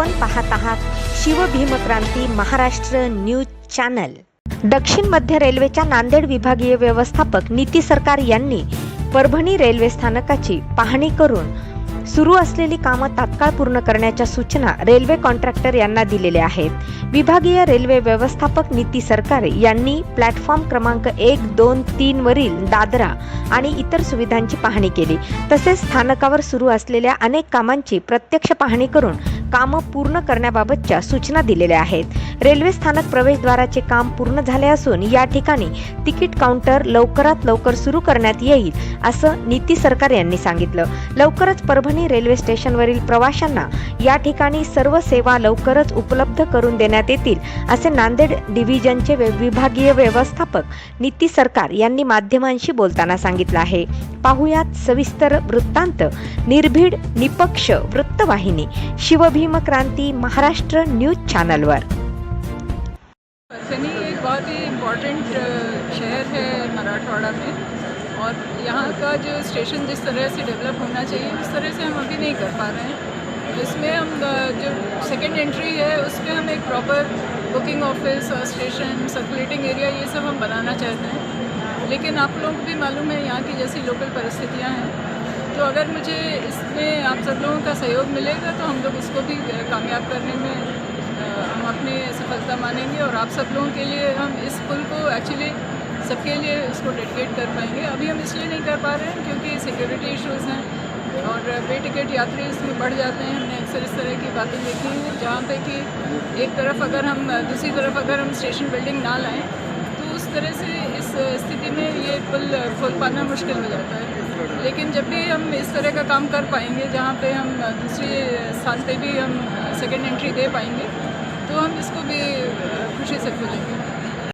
आपण पाहत आहात शिवभीमक्रांती महाराष्ट्र न्यूज चॅनल. दक्षिण मध्य रेल्वेच्या नांदेड विभागीय व्यवस्थापक नीती सरकार यांनी परभणी रेल्वे स्थानकाची पाहणी करून सुरू असलेली कामं तात्काळ पूर्ण करण्याच्या सूचना रेल्वे कॉन्ट्रॅक्टर यांना दिलेल्या आहेत. विभागीय रेल्वे व्यवस्थापक नीती सरकार यांनी प्लॅटफॉर्म क्रमांक एक दोन तीन वरील दादरा आणि इतर सुविधांची पाहणी केली. तसेच स्थानकावर सुरू असलेल्या अनेक कामांची प्रत्यक्ष पाहणी करून कामं पूर्ण करण्याबाबतच्या सूचना दिलेल्या आहेत. रेल्वे स्थानक प्रवेशद्वाराचे काम पूर्ण झाले असून या ठिकाणी तिकीट काउंटर लवकरात लवकर सुरू करण्यात येईल असं नीती सरकार यांनी सांगितलं. लवकरच परभणी रेल्वे स्टेशनवरील प्रवाशांना या ठिकाणी सर्व सेवा लवकरच उपलब्ध करून देण्यात येतील असे नांदेड डिव्हिजनचे विभागीय व्यवस्थापक नीती सरकार यांनी माध्यमांशी बोलताना सांगितलं आहे. पाहुयात सविस्तर वृत्तांत. निर्भीड निपक्ष वृत्तवाहिनी. शिवभीम क्रांती महाराष्ट्र न्यूज चॅनलवर. परभनी एक बहुत ही इंपॉर्टेंट शहर है मराठवाड़ा में। और यहाँ का जो स्टेशन जिस तरह से डेवलप होना चाहिए, उस तरह से हम अभी नहीं कर पा रहे हैं। इसमें हम जो सेकेंड एंट्री है उस पर हम एक प्रॉपर बुकिंग ऑफ़िस और स्टेशन सर्कुलेटिंग एरिया ये सब हम बनाना चाहते हैं। लेकिन आप लोगों भी मालूम है, यहाँ की जैसी लोकल परिस्थितियाँ हैं। तो अगर मुझे इसमें आप सब लोगों का सहयोग मिलेगा तो हम लोग इसको भी कामयाब करने में अपनी सफलता मानेंगे और आप सब लोगों के लिए हम इस पुल को एक्चुअली सबके लिए इसको डेडिकेट कर पाएँगे। अभी हम इसलिए नहीं कर पा रहे हैं क्योंकि सिक्योरिटी इश्यूज़ हैं और बे टिकट यात्री इसमें बढ़ जाते हैं। हमने अक्सर इस तरह की बातें देखी हैं जहाँ पे कि एक तरफ़ अगर हम, दूसरी तरफ़ अगर हम स्टेशन बिल्डिंग ना लाएँ तो उस तरह से इस स्थिति में ये पुल खोल पाना मुश्किल हो जाता है। लेकिन जब भी हम इस तरह का काम कर पाएँगे, जहाँ पे हम दूसरे स्थान पे भी हम सेकेंड एंट्री दे पाएँगे Doğan Disco bir köşe